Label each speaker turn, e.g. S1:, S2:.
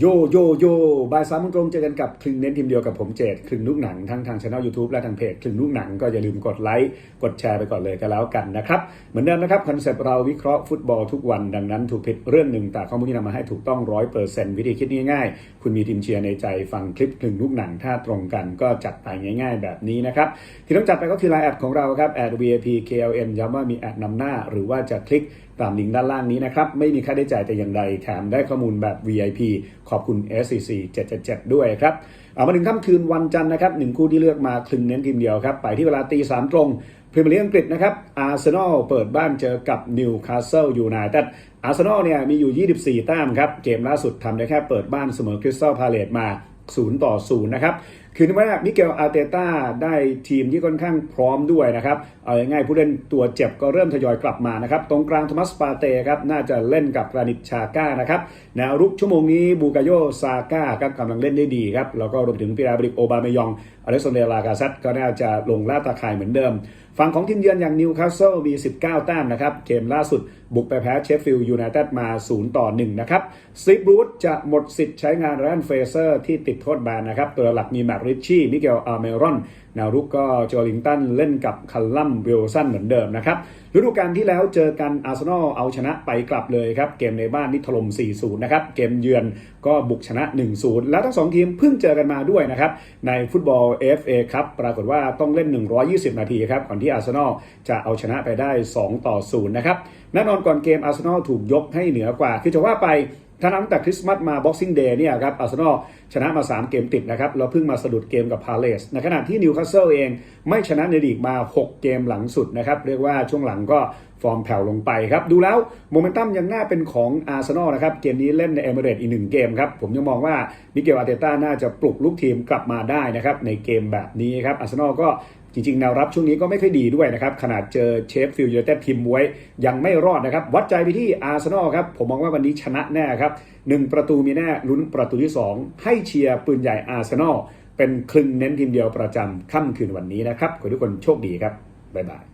S1: โยโยโยบายสามโมงตรงเจอกันกับคลึงเน้นทีมเดียวกับผมเจดคลึงลูกหนังทั้งทางช่องยูทูบและทางเพจคลึงลูกหนังก็อย่าลืมกดไลค์กดแชร์ไปก่อนเลยก็แล้วกันนะครับ เหมือนเดิมนะครับคอนเซปต์เราวิเคราะห์ฟุตบอลทุกวันดังนั้นถูกผิดเรื่องหนึ่งแต่ข้อมูลที่นำมาให้ถูกต้องร้อยเปอร์เซ็นต์วิธีคิดง่ายๆ คุณมีทีมเชียร์ในใจฟังคลิปคลึงลูกหนังถ้าตรงกันก็จัดไปง่าย ๆ แบบนี้นะครับที่ต้องจัดไปก็คือไลน์แอดของเราครับแอด VIP KLN ย้ำว่ามีแอดนำหน้า หรือว่าจะคลิกตามลิงก์ด้านล่างนี้นะครับไม่มีค่าใช้จ่ายแต่อย่างใดแถมได้ข้อมูลแบบ VIP ขอบคุณ SCC 777 ด้วยครับ เอามาถึงค่ำคืนวันจันทร์นะครับหนึ่งคู่ที่เลือกมาคลึงเน้นทีมเดียวครับ ไปที่เวลาตีสามตรงพรีเมียร์ลีกอังกฤษนะครับอาร์เซนอลเปิดบ้านเจอกับนิวคาสเซิลยูไนเต็ดอาร์เซนอลเนี่ยมีอยู่ 24 แต้มครับ เกมล่าสุดทำได้แค่เปิดบ้านเสมอคริสตัลพาเลตมา0ต่อ0นะครับ คือว่ามิเกลอาร์เตต้าได้ทีมที่ค่อนข้างพร้อมด้วยนะครับ เอาง่ายๆผู้เล่นตัวเจ็บก็เริ่มทยอยกลับมานะครับ ตรงกลางโทมัสปาเต้ครับ น่าจะเล่นกับกรานิตชาก้านะครับแนวรุกชั่วโมงนี้บูกาโยซาก้าครับกำลังเล่นได้ดีครับ แล้วก็รวมถึงปีราบริกโอบาเมยองอเล็กซานเดรลากาซัตก็น่าจะลงล่าตาข่ายเหมือนเดิม ฝั่งของทีมเยือนอย่างนิวคาสเซิลมี 19 แต้มนะครับเกมล่าสุดบุกไปแพ้เชฟฟิลด์ยูไนเต็ดมา 0 ต่อ 1 นะครับซิบรูทจะหมดสิทธิ์ใช้งานแรนเฟเซอร์ที่ติดโทษแบนนะครับตัวหลักมีแมตริชชี่มิเกลอาร์เมรอนแนวรุกก็โจลิงตันเล่นกับคัลลัมวิลสันเหมือนเดิมนะครับฤดูกาลที่แล้วเจอกันอาร์เซนอลเอาชนะไปกลับเลยครับ เกมในบ้านนี่ถล่ม 4-0 นะครับ เกมเยือนก็บุกชนะ 1-0 แล้วทั้งสองทีมเพิ่งเจอกันมาด้วยนะครับ ในฟุตบอล FA ครับ ปรากฏว่าต้องเล่น 120 นาทีครับ ก่อนที่อาร์เซนอลจะเอาชนะไปได้ 2-0 นะครับแน่นอนก่อนเกมอาร์เซนอลถูกยกให้เหนือกว่า คือจะว่าไป ถ้านับตั้งแต่คริสต์มาสมา Boxing Day เนี่ยครับอาร์เซนอลชนะมา 3 เกมติดนะครับแล้วเพิ่งมาสะดุดเกมกับพาเลสในขณะที่นิวคาสเซิลเองไม่ชนะในลีกมา 6 เกมหลังสุดนะครับ เรียกว่าช่วงหลังก็ฟอร์มแผ่วลงไปครับ ดูแล้วโมเมนตัมยังน่าเป็นของอาร์เซนอลนะครับ เกมนี้เล่นในเอเมเรตอีกหนึ่งเกมครับ ผมยังมองว่ามิเกลอาร์เตต้าน่าจะปลุกลูกทีมกลับมาได้นะครับ ในเกมแบบนี้ครับอาร์เซนอลก็ จริงๆ แนวรับช่วงนี้ก็ไม่ค่อยดีด้วยนะครับ ขนาดเจอเชฟฟิลด์ยูไนเต็ดทีมไว้ยังไม่รอดนะครับ วัดใจไปที่อาร์เซนอลครับ ผมมองว่าวันนี้ชนะแน่ครับหนึ่งประตูมีแน่ลุ้นประตูที่ 2 ให้เชียร์ปืนใหญ่อาร์เซนอลเป็นคลึงเน้นทีมเดียวประจำค่ำคืนวันนี้นะครับขอให้ทุกคนโชคดีครับบ๊ายบาย